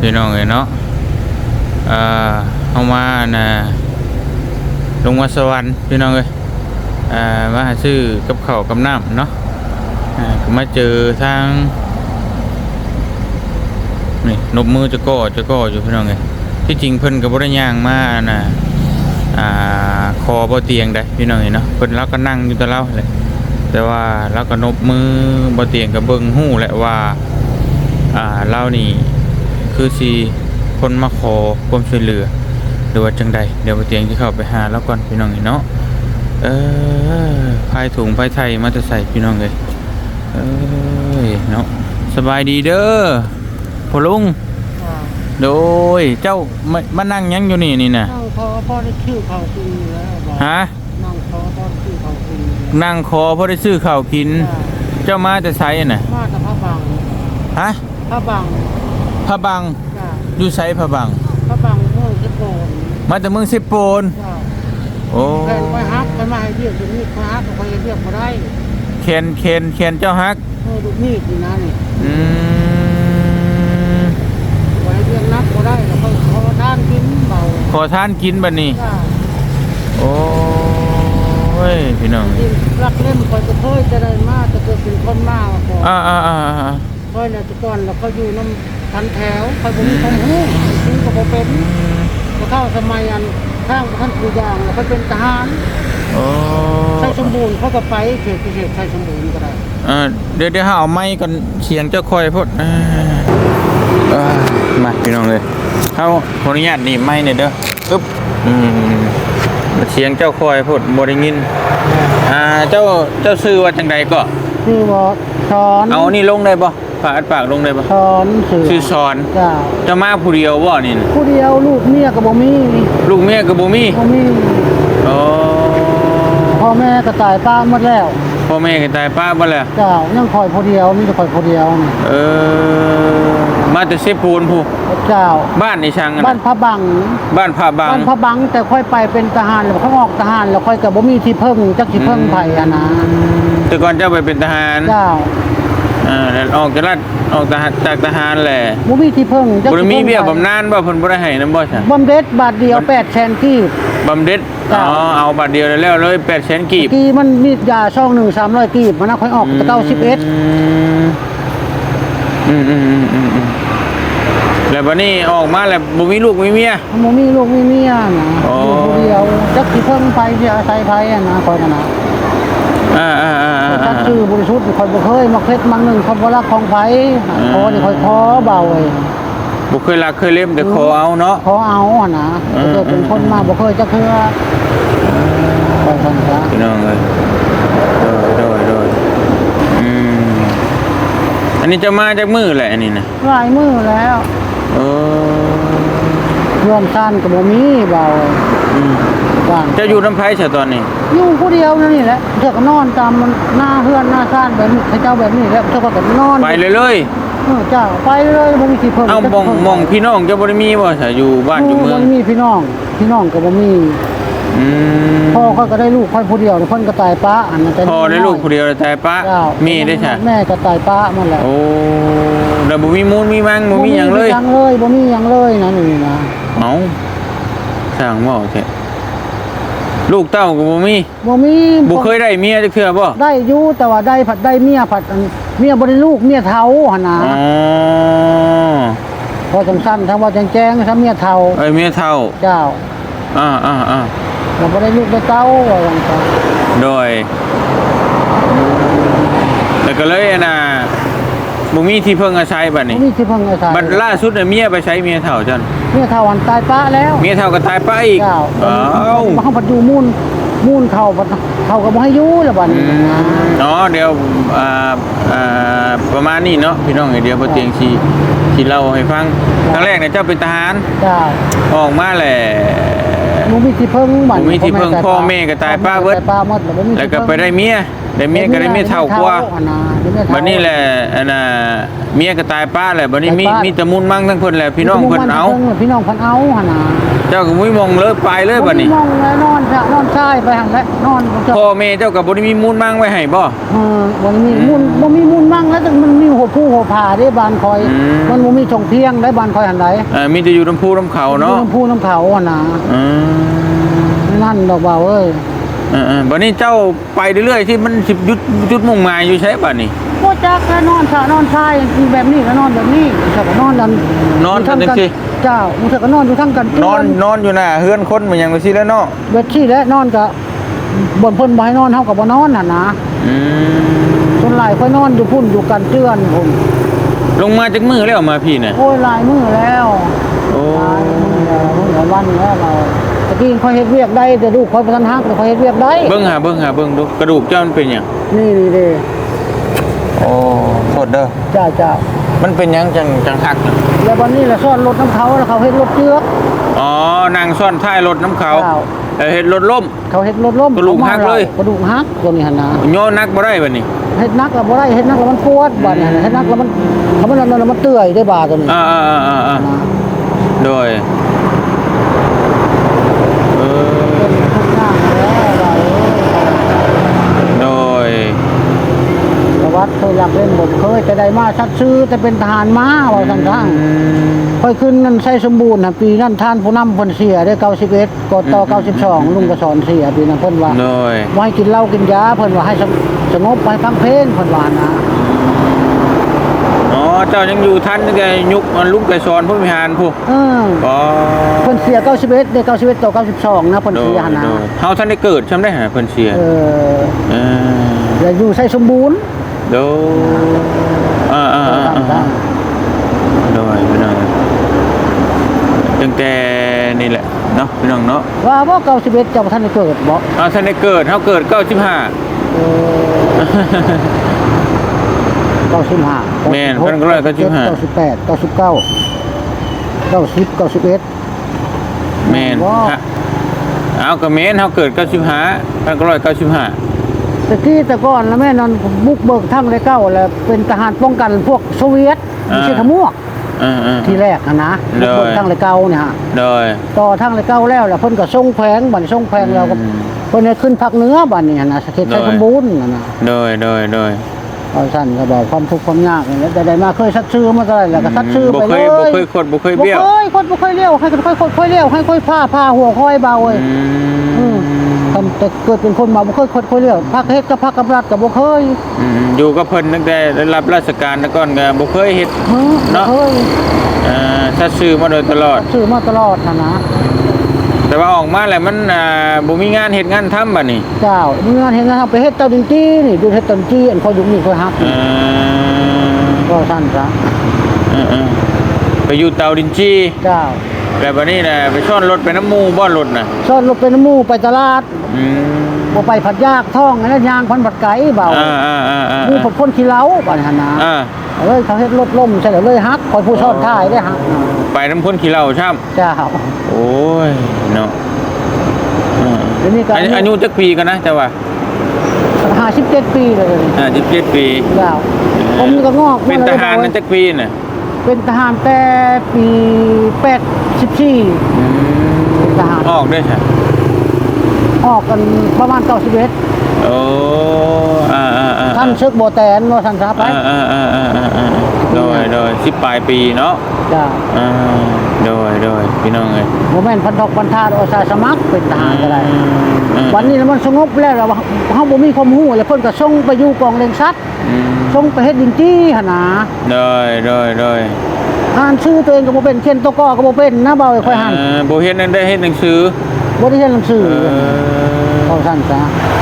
พี่น้องเอ้ยเนาะเอ่อเฮามาน่ะลงมาสวรรค์พี่น้องเอ้ยเอ่อมาหาซื้อกับข้าวกับน้ำเนาะอ่าก็มาเจอทางนี่นบมือจะก่อจะก่ออยู่พี่น้องเอ้ยที่จริงเพิ่นก็บ่ได้ย่างมาน่ะอ่าคอบ่เตียงได้พี่น้องเอ้ยเนาะเพิ่นเราก็นั่งอยู่แตะเล่าแหละแต่ว่าเราก็นบมือบ่เตียงกับเบิ่งหู้แหละว่าอ่าเรานี่ คือสีคนมาขอความช่วยเหลือ หรือว่าจังใดเดี๋ยวบ่เตียงที่เข้าไปหาแล้วก่อนพี่น้องเนาะเออพายถุงพายไทยมาจะใส่พี่น้องเลยเอ้ยเนาะสบายดีเด้อพ่อลุงโดยเจ้ามามานั่งหยังอยู่นี่นี่น่ะนั่งพอพอได้ชื่อเขากินอยู่แล้วบอกฮะนั่งพอพอได้ชื่อเขากินนั่งคอพอได้ซื้อข้าวกิน เจ้ามาจะใส่น่ะมาจากพระบังฮะพระบัง พระบังจ้ะอยู่ไสพระบังพระบังเมืองสิโกนมาจากเมืองสิบโปนจ้ะโอ้แฟนไปฮักไปมาให้เรียกดูมีดไปฮักไปเรียกมาได้เคนเคนเคนเจ้าฮักเออดูมีดนี่นะนี่อืมไปเรียกนักมาได้แล้วก็ขอด้านกินเบาขอทานกินบัดนี้ จ้ะโอ้ยพี่น้องกินรักเล่นคอยจะเคยจะได้มาจะเกิดเป็นคนมาก่อน อ่าอ่าอ่าอ่าคอยเนี่ยจะก่อนแล้วก็อยู่น้ำ พันแถวคอยผมมีความรู้ซื้อก็บ่เป็นพอเข้าสมัยอันข้างท่านผู้ยางแล้วก็เป็นทหารโอ้ใช้สมบูรณ์เขาก็ไปเขตพิเศษใช้สมบูรณ์ก็ได้อ่าเดี๋ยวเดี๋ยวหาเอาไม้กันเสียงเจ้าคอยพดอ่าอ่ามาพี่น้องเลยเขาขออนุญาตหนี่ไม้เนี่อยเด้ออึ๊บอืมเสียงเจ้าคอยพดบ่ได้ยินอ่าเจ้าเจ้าซื้อว่าจังใดก็คือว่าสอนเอานี่ลงได้บ่ ฝากอัดปากลงได้บ่สอนสื่อชื่อสอนจ้าเจะมาผู้เดียวบ่นี่น่ะผู้เดียวลูกเมียกับบ่มีลูกเมียก็บ่มีบ่มีโอ้พ่อแม่ก็ตายป้าหมดแล้วพ่อแม่ก็ตายป้าบ่แล้วเจ้ายังคอยผู้เดียวมีแต่คอยผู้เดียวนี่เออมาแต่เสปูนผู้เจ้า บ้านในช่างอะบ้านนะพระบังบ้านผาบางบ้านพระบังแต่ค่อยไปเป็นทหารแล้วเขาออกทหารแล้วค่อยกับบ่มีที่พึ่งจักที่พึ่งไผอะนะแต่ก่อนเจ้าไปเป็นทหาร เจ้า อ่าแล้วออกจากราชออกจากจากทหารแหละบ่มีที่พึ่งจักบ่ได้ที่มีพึ่งเบี้ยไผบำนาญบ่เพิ่นบ่ได้ให้นำบ่ซะบำเด็จบาทเดียว8แสนกีบ บำเหน็จจ้ะ อ๋อเอาบัตรเดียวแล้วเลย800,000กีบกีมันมียาช่องหนึ่งสามร้อยกีบมันนะค่อยออกเก้าสิบเอ็ดอืมอืมอืมอืมอืมแล้วบัดนี้ออกมาแล้วบ่มีลูกมีเมีย มันบ่มีลูกมีเมียนะอ๋อออยู่ผู้เดียวจักที่เพิ่งไปที่อาศัยไผอะนะคอยนะนะ อ่าอ่าอ่าอ่าจักชื่อบริสุทธิ์คอยบ่เคยมาเคล็ดมังหนึ่งคอยบ่รักของไผอืมขอนี่คอยขอเบาเอ้ยบ่เคยรักเคยเล่มแต่ขอเอาเนาะขอเอาอะนะอืมเกิดเป็นคนมาบ่เคยจักเทื่อคอยสั่นซะพี่น้องเลยโดยโดยโดยอืมอันนี้จะมาจากมือแหละอันนี้นะหลายมื้อแล้วเออ เพื่อนซ่านก็บ่มีเบาเอ้ยอืมบ้านจะอยู่น้ำไผ่ฉะตอนนี้ อยู่ผู้เดียวนั่นนี่แหละเจ้าก็นอนตามมันหน้าเฮือนหน้าซ่านแบบนี้เขาเจ้าแบบนี้แหล้วเจ้าก็นอนไปเลยเลยเออเจ้าไปเลยบ่มีที่เพิ่มเอามองมองพี่น้องจะบ่ได้มีบ่ฉะอยู่บ้านอยู่เมืองบ่มีพี่น้อง พี่น้องก็บ่มีอืมพ่อเขาก็ได้ลูกค่อยผู้เดียวเพิ่นก็ตายป้าอันนั้นแต่พ่อได้ลูกผู้เดียวแต่ป้าเจ้ามีได้ฉะแม่ก็ตายป้ามันแหละโอ้แล้วบ่มีมูลมีมังบ่มีหยังเลย บ่มีหยังเลยบ่มีหยังเลยนะนี่นะ เอ้าสร้างเว้าแท้ลูกเต้าก็บ่มีบ่มีบ่เคยได้เมียจักเทื่อบ่ได้อยู่แต่ว่าได้ผัดได้เมียผัดอันเมียบ่ได้ลูกเมียเฒ่าหั่นนะอ๋อพอจังสั้นทั้งว่าแจ้งๆทั้งเมียเฒ่าเอ้ยเมียเฒ่าเจ้าอ่าอ่าอ่าเราบ่ได้ลูกได้เต้าว่าจังซั่นโดยแล้วก็เลยน่ะ บ่มีที่เพิ่งอาศัยบัดบ่นี้มีที่เพิ่งอาศัยบัดล่าสุดน่ะเมียไปใช้เมียเฒ่าจันเมียเฒ่าอันตายป้าแล้วเมียเฒ่าก็ตายไปอีกเจ้าอ้าวมาเข้าปัดอยู่มูลมูลเข้าปัดเข้าก็บ่ให้อยู่ละบัดอืนี้มนะอ๋อเดี๋ยวอ่าอ่าประมาณนี้เนาะพี่น้องเดี๋ยวบ่เตียงสิสิเล่าให้ฟังครั้งแรกเนี่ยเจ้าเป็นทหารเจ้าออกมาแหละ หนูมีที่เพิ่งบัดบ่มีที่เพิ่งพ่อแม่ก็ตายป้าเบิด ตยป้าหมดบ่มีที่แล้วก็เพิ่งไปได้เมียได้เมียก็ได้เมียเท่ากว่าอันน่ะได้เมียเท่า บัดนี้แหละอันน่ะเมียก็ตายป้าแหละบัดนี้มีตายป้า มีมีแตะมุนมั่งทั้งเพิ่นแหละพี่น้องเพิ่นเอา พี่น้องเพิ่นเอาหั่นน่ะเจ้าก็มุ้ยมองเลยไปเลยบัดนี้มองแล้วนอนจะนอนชายไปหั่นแหละนอนบ่เจอพ่อแม่เจ้าก็บ่ได้มีมูลมั่งไว้ให้บ่ เออบ่มีมุนบ่มีมุนมั่งแล้วแต่มันมีหัวผู้หัวผาเด้บ้านคอย อืม มันบ่มีชงเพียงได้บ้านคอยหั่นใดเอ่อมีแต่อยู่น้ำพุน้ำเขาเนาะ มีน้ำผู้น้ำเขาหั่นน่ะ อืมนั่นดอกบ่าวเอ้ยเออๆบัดนี้เจ้าไปเรื่อยๆที่มันสิบยุดจุดมุ่งหมายอยู่ใช่บัดนี้บ่จักแล้วนอนชะนอนชายแบบนี้ก็นอนแบบนี้ถ้าก็นอนนั่นนอนยู่ทางจังซี่เจ้ามึงเถอะก็นอนอยู่ทั้งกันนอนนอนอยู่หน้าเฮือนคนมันยังไปสิแล้วเนาะเบ็ดซี่และนอนก็บ่นเพิ่นบ่ให้นอนเฮาก็บ่นอนน่ะนะอืมส่วนหลายค่อยนอนอยู่พุ่นอยู่กันเตือนพุ่นลงมาจากมือแล้วมาพี่น่ะโอ้ยหลายมื้อแล้วโอ้หลายมื้อแล้วมื้อละวันแล้วเราตะ กี้ค่อยเฮ็ดเวียกได้แต่ลูกค่อยบ่ทันฮักแต่ค่อยเฮ็ดเวียกได้ เบิ่งหาเบิ่งหาเบิ่งดูกระดูกเจ้ามันเป็นหยังนี่นี่เด้โอ้โทษเด้อจ้าจ้ามันเป็นหยังจังจังหักน่ะแล้ววันนี้แหละซ่อนรถน้ำเขาแล้วเขาเฮ็ดรถเจือก อ๋อนั่งซ่อนท้ายรถน้ำเขาครับ เออเฮ็ดรถล่ม เขาเฮ็ดรถล้มกระดูกหักเลย กระดูกหักตัวนี้หั่นนะย่อนักบ่ได้บัดนี้เฮ็ดนักแล้วบ่ได้เฮ็ดนักแล้วมันปวดบัดนี้หั่นน่ะเฮ็ดนักแล้วมันเขามันนั่นแล้วมันเตื่อยได้บาดตัวนี้อ่าอ่าอ่าอ่าอ่านะโดยเออ ทุกอย่างแล้วเรา โดยประวัติเคยรักเล่นบ่เคยแต่ได้มาชัดชื่อแต่เป็นทหารม้าว่าซั่นซะค่อยขึ้นนั่นใช้สมบูรณ์น่ะปีนั้นท่านผู้นำเพิ่นเสียได้91กดต่อ92ลุงก็สอนเสียปีนั้นเพิ่นว่าโดยบ่ให้กินเหล้ากินยาเพิ่นว่าให้สงสงบไปฟังเพลงเพิ่นว่านะอ๋อ เจ้ายังอยู่ทันแกยุคมันลุกไกสอนผู้บริหารผู้เอออ๋อเพิ่นเสีย91ได้91ต่อ92นะเพิ่นโดยเสียหั่นนะโดยเฮาท่านได้เกิดจำได้หาเพิ่นเสียเออเอออย่าอยู่ใช้สมบูรณ์โดยอ่าอ่าอ่าอ่าโดยพี่น้องตั้งแต่นี่แหละเนาะพี่น้องเนาะว่าบ่91เจ้าบ่ทันได้เกิดบ่เอาท่านได้เกิดเฮาเกิด95เออ 95แม่นเพิ่นก็ร้อยเก้าสิบห้า98 99 90 91แม่นว้าว ฮะเอาก็แม่นเฮาเกิด95ท่านก็195ตะกี้แต่ก่อนแล้วแม่นอนบุกเบิกทั้งเลยเก้าแล้วเป็นทหารป้องกันพวกโซเวียตไม่ใช่ขมวกเออๆทีแรกนะนะบุกเบิกทั้งเลยเก้าเนี่ยฮะโดย ต่อทั้งเลยเก้าแล้วแล้วเพิ่นก็ส่งแขวงบัดนี้ส่งแขวงแล้วก็อืมเพิ่นให้ขึ้นภาคเหนือบัดนี้นะสเขตชัยโดยสมบูรณ์นะนะโดยโดยโดย เอาสั้นก็บอกความทุกข์ความยากนี่แหละแต่ได้มาเคยซัดชื่อมาเท่าไหร่แล้วก็ซัดชื่อบ่ไปเคเลยยบ่เคยขดบ่เคยบ่เบี้ยวเคยคนบ่เคยเลี้ยวให้คนค่อยๆค่อยเลี้ยวให้ค่อยผ้าผ้าหัวค่อยเบาเว้ยอือืมมทำแต่เกิดเป็นคนมาบ่เคยค่อยๆเลี้ยวพักเฮ็ดกับพักกับรัฐก็บ่เคยอืมอยู่กับเพิ่นตั้งแต่ได้รับราชการแต่ก่อนก็บ่เคยเฮ็ดเฮ้อเนาะบ่เคยอ่าถ้าซื้อมาโดยตลอด ซื้อมาตลอดนะนะ แต่ว่าออกมาแล้วมันอ่าบ่มีงานเฮ็ดงานทำบัดนี้เจ้าเมื่อเห็นนะครับไปเฮ็ดเต้าดินจี้นี่ดูเฮ็ดเต้าดินจี้อันเขาอยู่นี่เขาฮักเออก็สั้นซะเออเออไปอยู่เตาดินจีเจ้าแล้วบัดนี้น่ะไปซ่อนรถไปน้ำหมู่บ่รถน่ะซ่อนรถเป็นน้ำหมู่ไปตลาดอืมบ่ไปผัดยากท่องอันนั้นยางพันผัดไก่เบาอ่าอ่าอ่าอ่าหมู่ผัดคนขี้เหล้าบัดหันนะอ่าเอ้ยเขาเฮ็ดรถล่มใช่แล้วเลยฮักคอยผู้ซ่อนท้ายได้ฮักนะไปน้ำพ่นขี้เหล้าช่ำเจ้าโอ้ ยเนาะอ่าเดี๋ยวนี้ก็อายุอายุจักปีกันนะเจ้าว่า57ปีเลยเดี๋ยวนี้อ่า17ปีเจ้าผมก็งอกเป็นทหารมานั่นเลยจักปีน่ะเป็นทหารแต่ปี84อืมเป็นทหารออกด้วยใช่ออกกันประมาณ91 โอ้อ่าอ่าอ่าท่านซึกโบแตนว่าท่านทราบไปอ่าอ่าอ่าอ่าอ่าโดยโดยสิบปลายปีเนาะจ้าอ่าโดยโดยพี่น้องเลยโมเมนต์พันธกพันธาอาสาสมัครเป็นทหารก็ได้อืมวันนี้มันสงบแล้วเราเฮาบ่มีความรู้แล้วเพิ่นก็ส่งไปอยู่กองเล็งซัดอืมส่งไปเฮ็ดดินจี้หั่นน่ะโดยโดยโดยอ่านชื่อตัวเองก็บ่เป็นเขียนตัวกอก็บ่เป็นนะเบาไอ้ค่อยหันเอ่อบ่เฮ็ดนั่นได้เฮ็ดหนังสือบ่ได้เรียนหนังสือเอเอาอซั่นซะอ่าอ่าอ่าอ่า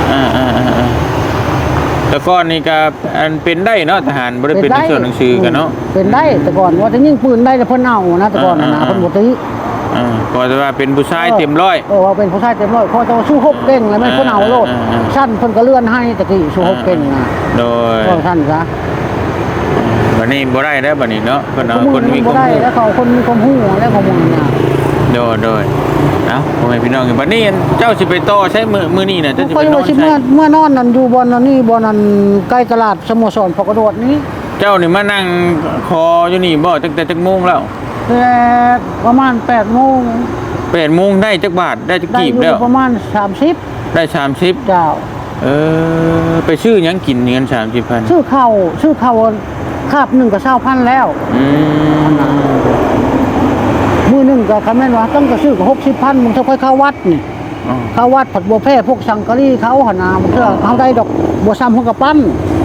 แต่ก่อนนี่ก็อันเป็นได้เนาะทหารบ่ได้เป็นในส่วนหนังสือกันเนาะเป็นได้แต่ก่อนว่าจะยิงปืนได้แต่เพิ่นเอานะแต่ก่อนน่ะนะอ่าเพิ่นบ่ตีอ่าก็จะว่าเป็นผู้ชายเต็มร้อยเออว่าเป็นผู้ชายเต็มร้อยพอจะสู้ฮบเก่งแล้วไม่เพิ่นเอาโลดอ่าอ่าอ่าสั้นเพิ่นก็เลื่อนให้ตะกี้สู้ฮบเก่งนะโดยก็ซั่นซะบัดนี้บ่ได้แล้วบัดนี้เนาะเพิ่นเอาคนมีคบ่วามได้รู้แล้วเขาคนมีความรู้แล้วของมึงน่ะ โดยโดยเอ้าพ่อแม่พี่น้องกันบัดนี้เจ้าสิไปต่อใช้มือมือนี่น่ะเจ้าสิก็ไปอยู่นอนสิใช้เมื่อเมื่อนอนนั่นอยู่บนนั่นนี่บนนั่นใกล้ตลาดสโมสรพกระโดดนี้เจ้านี่มานั่งคออยู่นี่บ่ตั้งแต่จักโมงแล้วแต่ประมาณ8โมง8โมงได้จักบาทได้จักได้กีอบยู่แล้วประมาณ30ได้30เจ้าเออไปซื้อหยังกินเงิน30,000ชื่อเข้าชื่อเข้าคาบหนึ่งก็เช่าพันแล้วอืม มือหนึ่งก็คำแม่นว่าต้องก็ซื้อก็หกสิบพันมึงเท่าค่อยเข้าวัดนี่อ๋อเข้าวัดผัดบัวแพร่พวกสังกะรีเขาหนนามันเถอะเขาได้ดอกบัวซ้ำเขากับปั้น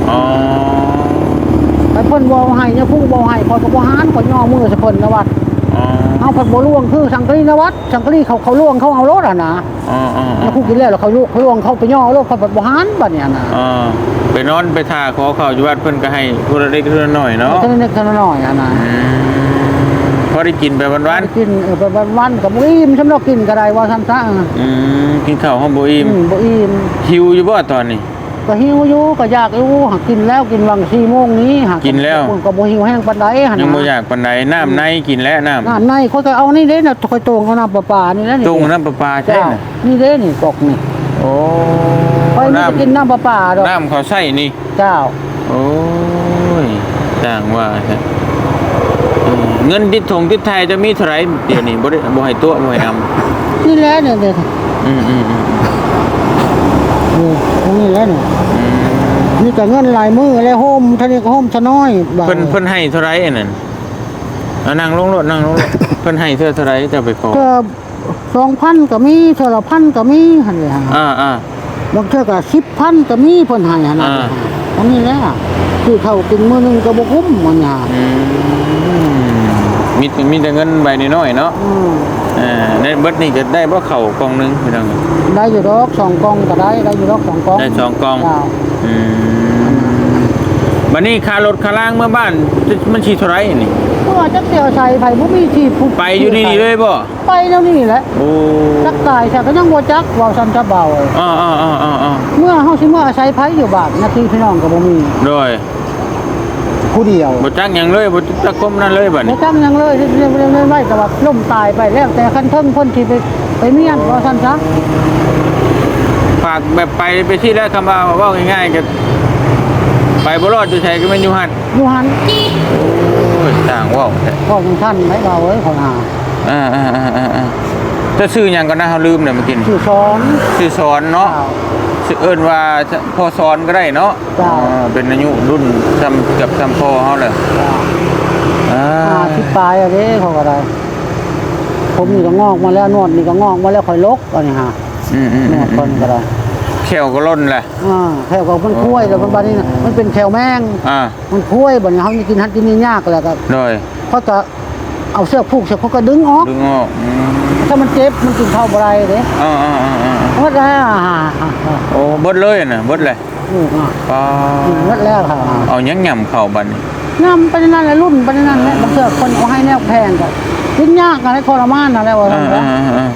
อ๋อไปเพิ่นบัวให้เนี่ยพุ่งบัวให้คอยกับบัวหานคอยย่อมือสะเพิ่นนะวัดอ๋อเอาผัดบัวล่วงคือสังกะรีนะวัดสังกะรีเขาเขาล่วงเขาเอารถอะนะอ๋ออ๋อแล้วคู่กินแล้วเขาล่วงเขาล่วงเขาไปย่อรถเขาผัดบัวหานบัดเนี่ยนะอ๋อไปนอนไปท่าขอข้าวอยู่วัดเพิ่นก็ให้ผู้ละเล็กผู้ละน้อยเนาะ เท่านี้เท่าน้อยอะนะ อืมพอ ได้กินไปวันกินเออไปวันๆกับบ่อิ่มสำหรับกินก็ได้ว่าซั่นซะเออๆอืมกินข้าวห้องบ่อิ่มอืมบ่อิ่มหิวอยู่บ่ตอนนี้ก็หิวอยู่ก็อยากอยู่หากินแล้วกินวัง4โมงนี้หากินแล้วก็บ่หิวแห้งปานใดหั่นยังนะบ่อยากปานใดน้ำในกินแล้วน้ำน้ำในเขาก็เอานี่เด้น่ะคอยตรงเขาน้ำประปานี่แล้วนี่ตุงน้ำประปาใช่เจ้าน่ะนี่เด้นี่กอกนี่โอ้คอยนี่น้จะกินน้ำประปาดอกำน้ำเขาใส่นี่เจ้าโอ้ยจ้างว่าใช่ เออเงินติดถงติดไทยจะมีเท่าไหร่เดี๋ยวนี้บ่ได้บ่ให้ตัวบ่ให้นำนี่แหละเนี่ยเนี่ยอืมอืมอืมนี่ตรงนี้แหละนี่อืมนี่ก็เงินหลายมือแล้วโฮมท่านี้ก็โฮมชะน้อยบาทเพิ่นเพิ่นให้เท่าไหร่อันนั้นเอานั่งลงรถนั่งลงรถเพิ่นให้เท่าเท่าไหร่จะไปขอก็สองพันก็มีเท่าละพันก็มีหั่นเลยฮะอ่าอ่า บางเทื่อก็สิบพันก็มีเพิ่นให้หั่นน่ะอ่าตรงนี้แหละคือเข้ากินมื้อหนึงก็บ่คุ้มมันน่ะ อืม มีมีแต่เงินใบน้อยๆเนาะอืมเอ่าในเบิดนี่ก็ได้บ่เข้ากล่องหนึงพี่น้องได้อยู่ดอกสองกล่องก็ได้ ได้อยู่ดอกสองกล่องได้สองกล่องเจ้าอืมบัดนี้ค่ารถค่าล่างเมื่อบ้านจะมันสิเท่าไหร่นี่เมื่อจักเดียวใส่ไผบ่มีที่ผู้ไปอยู่นี่เลยบ่ไปแล้วนี่แหละโอ้จักตายแต่ก็ยังบ่จักเว้าซั่นจะเบาอ่าอ่าอ่าอ่าอ่าเมื่อเฮาสิเมื่ออาศัยไผอยู่บ้านหนาทีพี่น้องก็บ่มี โดย ผู้เดียวบ่จักหยังเลยบ่จักคมนั่นเลยบัดบ่นี้จักหยังเลยเรื่องเรื่องเรื่องไว้แต่ว่าล่มตายไปแล้วแต่คันเทิงคนที่ไปไปเมียนว่าซั่นซะฝากแบบไปไปที่ได้คำว่าเว้าง่ายๆก็ไปบ่รอดอยู่ไสก็แม่นอยู่หั่นอยู่หันโอ้ยต่างเว้าแท้พ่อของท่านไหมเบาเอ้ยขอหาอ่าอ่าอ่าอ่าอ่าจะซื้อหยังก็น่าเฮาลืมเนี่ยเมื่อกี้นี่ชื่อสอนชื่อสอนเนาะ เจ้าชื่อเอิ้นว่าพอสอนก็ได้เนาะจ้าอ่าเป็นอายุรุ่นจำเกือบจำพ่อเฮาเลยจ้าอ่าอ่าที่ปลายอะเด้เขาก็ได้ ผมนี่ก็งอกมาแล้วนวดนี่ก็งอกมาแล้วค่อยลกอันนี้ฮะอืมอืมนวดคนก็ได้แขวก็ล้นแหละอ่าแถวก็มันคุ้ยแล้วมันบัดนี้น่ะมันเป็นแถวแมง อ่ามันคุ้ยบัดนี้เฮานี่กินหัดกินนี่ยากแล้วก็โดยเขาจะเอาเสื้อผูกเสื้อเขาก็ดึงออก ดึงออกอืมถ้ามันเจ็บมันกินข้าวบ่ได้เด้ อ่าอ่าอ่าอ่า หมดแล้วอ่าโอ้เบิดเลยน่ะเบิดเลยลูกอะปาหมดแล้วค่ะเอาหยังย่ำเข้าบัดนี้นำไปนั่นแหละรุ่นไปนั่นแหละบางเสื้อคนเขาให้แนวแพงก็กินยากอะไรทรมานอะไรวะอ่านั่นอ่านะอ่าอ่า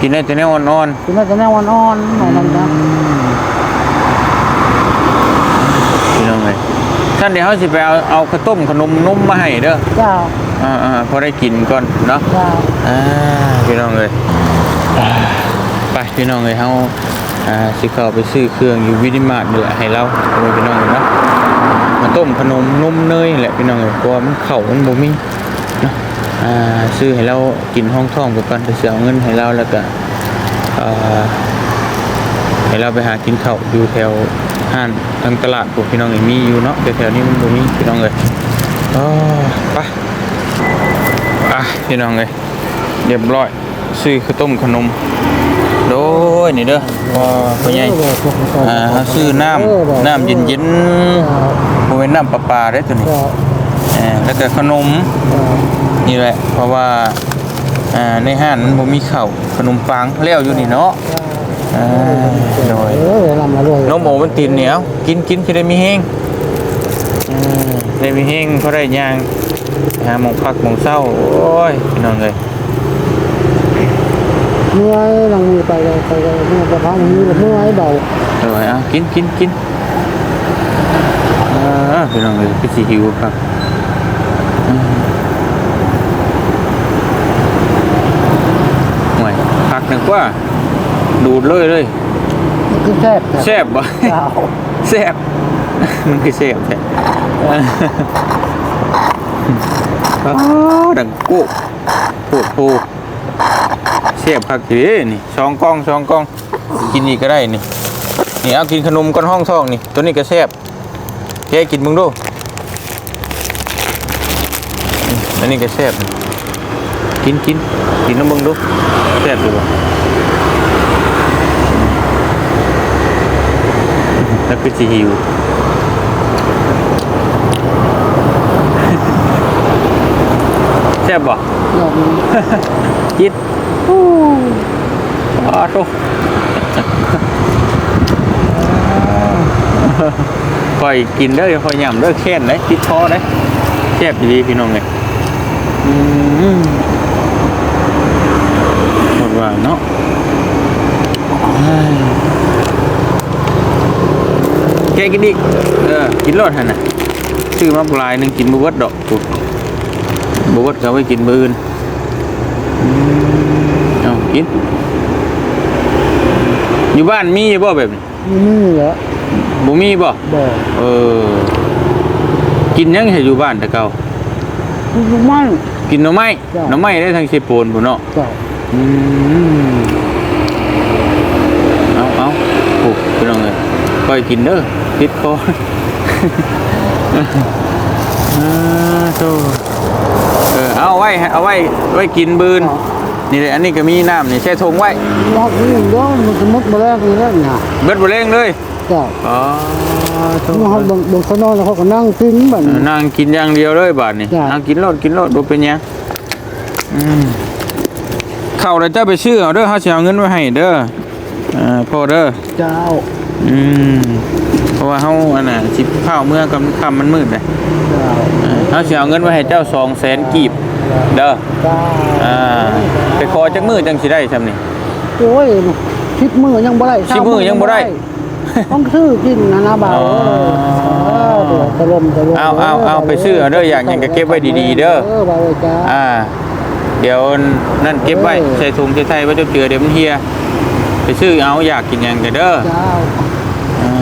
กินได้แต่แนวอ่อนกินได้แต่แนวอ่อนๆหน่อยนั่นนะๆพี่น้องเอ้ยท่านเดี๋ยวเฮาสิไปเอาเอาข้าวต้มขนมนมมาให้เด้อเจ้าอ่าอ่าพอได้กินก่อนเนาะ เจ้า อ่าพี่น้องเลยอ่า ไปพี่น้องเลยเฮาอ่าสิเข้าไปซื้อเครื่องอยู่วินิมาร์ทนี่แหละให้เราเอาไว้พี่น้องเลยเนาะมาต้มขนมนมเนยแหละพี่น้องเลยเพราะว่ามันเข่ามันบ่มีเนาะอ่าซื้อให้เรากินห้องท้องไปก่อนไปเสียเอาเงินให้เราแล้วก็อ่าให้เราไปหากินข้าวอยู่แถวห้านทางตลาดพวกพี่น้องเลยมีอยู่เนาะแต่แถวนี้มันบ่มีพี่น้องเลยอ๋อไปอะพี่น้องเลยเรียบร้อยซื้อข้าวต้มขนม ยนี่เด้อว่าพ่อใหญ่อ่าเขาซื้อน้ำน้ำเย็นๆบ่เป็นน้ำประปาได้อตัวนี้เจ้าอ่าแล้วก็ขนมเจ้านี่แหละ เพราะว่าอ่าในห้านมันบ่มีข้าวขนมปังแล้วอยู่นี่เนาะอ่าโดยเออลำมาด้วยนมโอมันตินเหนียวกินกินคือได้มีแห้งอืมได้มีแห้งเพราะได้ย่างหาหมองพักหมองเศร้าโอ้ยพี่น้องเลย เมื่อยลังมือไปเลยไปเลยเมื่อจะพักมือเมื่อยเบาเอออะกินกินกินอ่าพี่น้องเลยพี่สีหิวครับอืมว่า ดูดเลยเลยมันคือแซ่บแซ่บบ่เจ้าแซ่บมันคือแซ่บแท้อ้าวดังโก้โคตรโพ แซ่บคักทีเด้นี่สองกล้องสองกล้อง กินอีกก็ได้นี่นี่เอากินขนมก้อนห้องท้องนี่ ตัวนี้ก็แซ่บแกกินมึงดูอืมอันนี้ก็แซ่บนี่กินกินกินน้ำมึงดูแซ่บดูบ่แล้วก็จะหิวแซ่บบ่ยอดนี้คิด อ้าวโตคอยกินเด้อคอยย่ำเด้แค้นเลยติดคอเลยแซ่บดีพี่น้องเลยหมดว่าเนาะแกกินดิเออกินรอดหันน่ะซื้อมาปลายหนึงกินบวดดอกปุ๊บบวดเอาไว้กินมืออื่นเอากิน อยู่บ้านมีบ่แบบนี้นี่เหรอบ่มีบ่บ่เออ กินยังให้อยู่บ้านแต่เก่าคือมัน กินหน่อไม้จ้ะ หน่อไม้ได้ทางเชโปนพุ่นเนาะเจ้าอืมเอาเอาโอ้พี่น้องเอ้ยค่อยกินเด้อติดคออ่าโธ่เออเอาไว้ฮะเอาไว้ไว้กินบืน นี่เลยอันนี้ก็มีน้ำนี่แช่ทงไว้รอบนี้เด้อมันสมมุติมาแล้วนี่แล้วเนี่ยเบิดบ่เร่งเลยเจ้าอ๋อโธ่เมื่อเขาเบิ่งเบิ่งเขานอนแล้วเขาก็นั่งกินบัดเอนี้อนั่งกินอย่างเดียวเลยบาทนี่จ้ะนั่งกินรถกินรถดูเป็นหยังอืมเข้าแล้วเจ้าไปชื่อเอาเด้อเขาสิเอาเงินไว้ให้เด้ออ่าพ่อเด้อเจ้าอืมเพราะว่าเขาอันน่ะสิข้าวเมื่อกำค่ำมันมืดเลยเจ้าอ่าเขาสิเอาเงินไว้ให้เจ้าสองแสนกีบเด้อเจ้าอ่าไป ขอจักมือจังสิได้ซำนี่ โอ้ยสิบมือยังบ่ได้สิบมื้อยังบ่ได้ ต้องซื้อกินนะนะบ่าวอ๋อเออเดี๋ยวตะลมตะลมเอาเอาเอาไปซื้อเอาเด้ออยากหยังก็เก็บไว้ดีๆเด้อ เออบ่าวเอ้ยจ้า อ่า เดี๋ยวนั่นเก็บไว้เออ ใส่ถุงใส่ไทยไว้เดี๋ยวเจือเดี๋ยวมันเฮียไปซื้อเอาอยากกินหยังก็เด้อเจ้าอ่า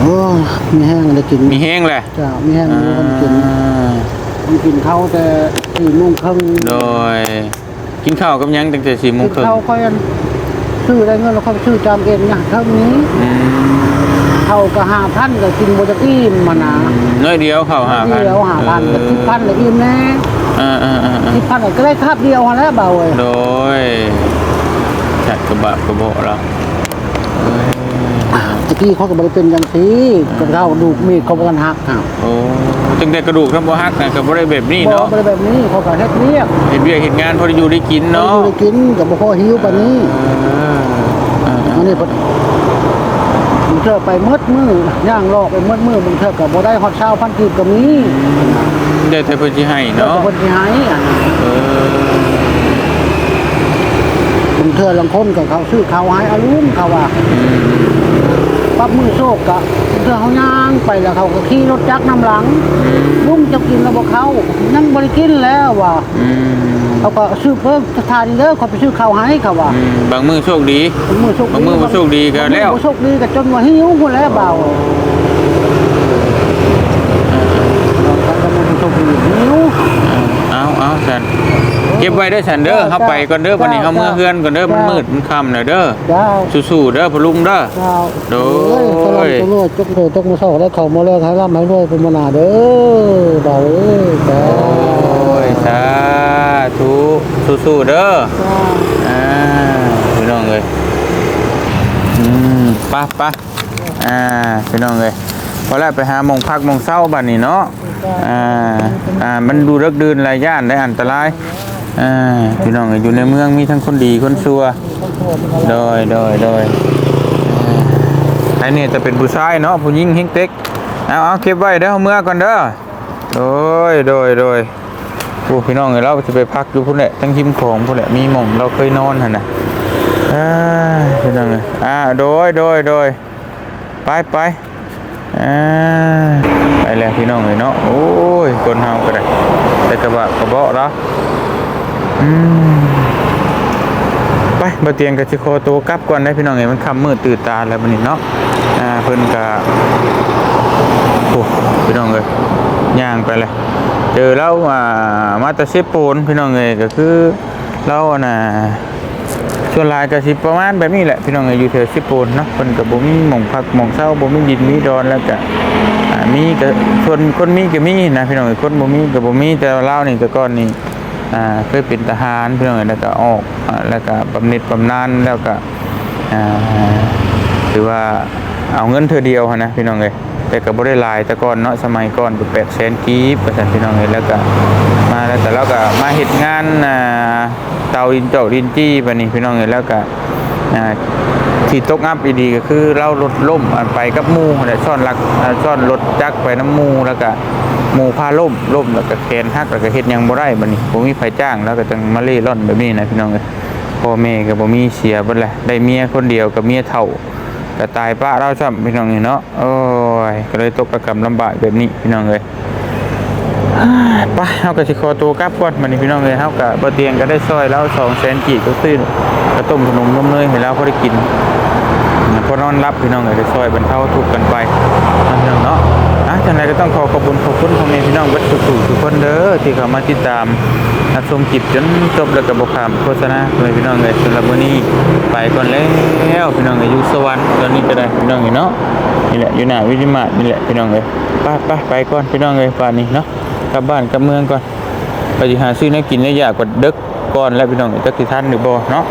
โอ้ยมีแห้งได้กินมีแห้งแหละเจ้ามีแห้งอ่มีคนกินามันกินข้าวแต่สี่โมงครึ่งโดย กินข้าวกับหยังตั้งแต่สี่โมงกินครึ่งข้าวค่อยซื้อได้เงินแล้วค่อยซื้อจามเองอย่างเท่านี้อืมเขาก็หาพันก็กินโบจะกินมานาน้อยเดียวข้าวหาพันเดียวหาพันก็สิบพันเลยอิ่มแน่อ่าอ่าอ่าอ่าสิบพันก็ได้คาบเดียวหันแล้วเบาเลยโดยจัดกระบะกระโบะแล้วเอ้ยตะกี้เขาก็บริเป็นอย่างทีกับเราดูกมีดเขาประกันหักอ้าวโอ้ ตั้งแต่กระดูกทั้งบ่ฮักนะก็บ่ได้แบบนี้บอเนาะกบริแบบนี้เขาก็เฮ็ดเรียกเห็นเวียกเห็นงานพอได้อยู่ได้กินเนาะอยู่ได้กินกับบ่พอหิวปานนี้เอออ่าอันนี้พอมึงเธอไปมืดมือย่างลอกไปมืดมือมึงเธอกับบ่ได้ฮอดเช้าพันกีบก็มีๆได้แต่เพิ่นสิให้เนาะเนาะคนที่หายอะเออมึงเธอลังคนกับเขาซื้อเขาหายอารุมเขาว่าอืม ปั๊บมือโชคกะเธอเขาย่างไปแล้วเขาก็ขี่รถจักรนำหลังอืมลุงจะกินแล้วบอกเขานั่งบริกินแล้วว่ะอืมเขาก็ซื้อเพิ่มสถานเด้อเขาไปซื้อข้าวให้เขาว่าอืมบางมือโชคดีมือโชคบางมื้อบ่โชคดีก็แล้วบางมื้อบ่โชคดีก็จนว่าหิวพุ่นแล้วเบาเขาก็บ่โชคดีหิวเอาเอาฉันเก็บไว้เด้อฉันเด้อเข้าไปก่อนเด้อวันนี้เข้าเมื่อเฮือนก่อนเด้อมันมืดมันค่ำแล้วเด้อเจ้าสู้ๆเด้อพอลุงเด้อเจ้าโดยเอ้ยตลอดตลอดจกโดจกมือเศร้าแล้วเขามาแล้วให้ร่ำให้รวยเป็นมนาเด้อเบาเอ้ยจ้าโอ้ยสาธุสู้ๆเด้อจ้าอ่าพี่น้องเลยอืมไปไปอ่าพี่น้องเลยพอแล้วไปหาหมองพักหมองเศร้าบัดนี้เนาะอ่าอ่ามันดูรักดืนหลายย่านได้อันตราย อ่าพี่น้องเอ้ยอยู่ในเมืองมีทั้งคนดีคนชั่วโดยโดยโดยอ่าไอ้นี่จะเป็นผู้ชายเนาะผู้หญิงเฮงเต็กเอาเอาเก็บไว้เด้อเมื่อก่อนเด้อโดยโดยโดยโอ้พี่น้องเอ้ยเราจะไปพักอยู่พุ่นแหละทั้งหิมของพุ่นแหละมีหม่องเราเคยนอนหั่นน่ะอ่าพี่น้องเอ้ยอ่าโดยโดยโดยไปไปอ่าไปแล้วพี่น้องเอ้ยเนาะโอ้ยคนเฮาก็ได้แต่กระบะกระเบาะแล้วอืม ไปบ่เตียงก็สิขอตัวกลับก่อนได้พี่น้องเอ้ยมันคำมืดตื่นตาแล้วบัดนี้เนาะอ่าเพิ่นก็โอ้พี่น้องเอ้ยย่างไปเลยเจอเราอ่ามาตะเซปูนพี่น้องเอ้ยก็คือเราอะน่ะส่วนลายก็สิประมาณแบบนี้แหละพี่น้องเอ้ยอยู่แถวเซปูนเนาะเพิ่นก็บ่มีหม่องพักหม่องเช่าบ่มีดินมีดอนแล้วก็มีก็ส่วนคนมีก็มีนะพี่น้องคนบ่มีก็บ่มีแต่ว่าเรานี่แต่ก่อนนี่ เคยเป็นทหารเพี่น้องเอ้ยแล้วก็ออกแล้วก็บำเหน็จบำนาญแล้วก็ถือว่าเอาเงินเธอเดียวนะพี่น้องเอ้ยแต่ก็บ่ได้หลายต่ก่อนเนาะสมัยก่อนก็8แสนกีบประสันพี่น้องเอ้ยแล้วก็มาแล้วแต่เราก็มาเฮ็ดงานเตาดินเจาะดินจี้บัดนี้พี่น้องเอ้ยแล้วก็ ที่ตกอัพอีดีก็คือเรารถล่มอันไปกับมูแหละซ่อนลักอ่าซ่อนรถจักรไปน้ำมูแล้วก็หมูพาล่มล่มแล้วก็แขนหักแล้วก็เฮ็ดยังบ่ได้บัดนี้บ่มีไผจ้างแล้วก็จังมาเล่ร่อนแบบนี้นะพี่น้องเอ้ยพ่อแม่ก็บ่มีเสียเบิดแหละได้เมียคนเดียวกับเมียเฒ่าก็ตายป้าเราซ้ำพี่น้องนี่เนาะโอ้ยก็เลยตกกระกรรมลำบากแบบนี้พี่น้องเลย ไปเฮาก็สิขอตัวกลับก่อนมื้อนี้พี่น้องเลยเฮาก็บ่เตียงก็ได้ซอยแล้ว200,000กีบก็ซื้อกระต้มขนมนมเนยให้เราพอได้กินพอนอนรับพี่น้องเลยได้ซอยบรรเทาทุกข์กันไปพี่น้องเนาะอะจังไดก็ต้องขอขอบคุณขอบคุณพ่อแม่พี่น้องเบัดทุกๆทุกคนเด้อที่เข้ามาติดตามรับชมคลิปจนจบแล้วก็บ่ข้ามโฆษณาเลยพี่น้องเลยสำหรับมื้อนี้ไปก่อนแล้วพี่น้องเอ้ยอยู่สวรรค์ตอนนี้ก็ได้พี่น้องเอ้ยเนาะนี่แหละอยู่หน้าวิจิมาร์ทนี่แหละพี่น้องเอ้ยไปไปไปก่อนพี่น้องเอ้ยป่านนี้เนาะ กลับบ้านกลับเมืองก่อนไปหาซื้อแนวกินแล้วอยากกว่าดึกก่อนแล้วพี่น้องจักสิทันหรือบ่เนาะ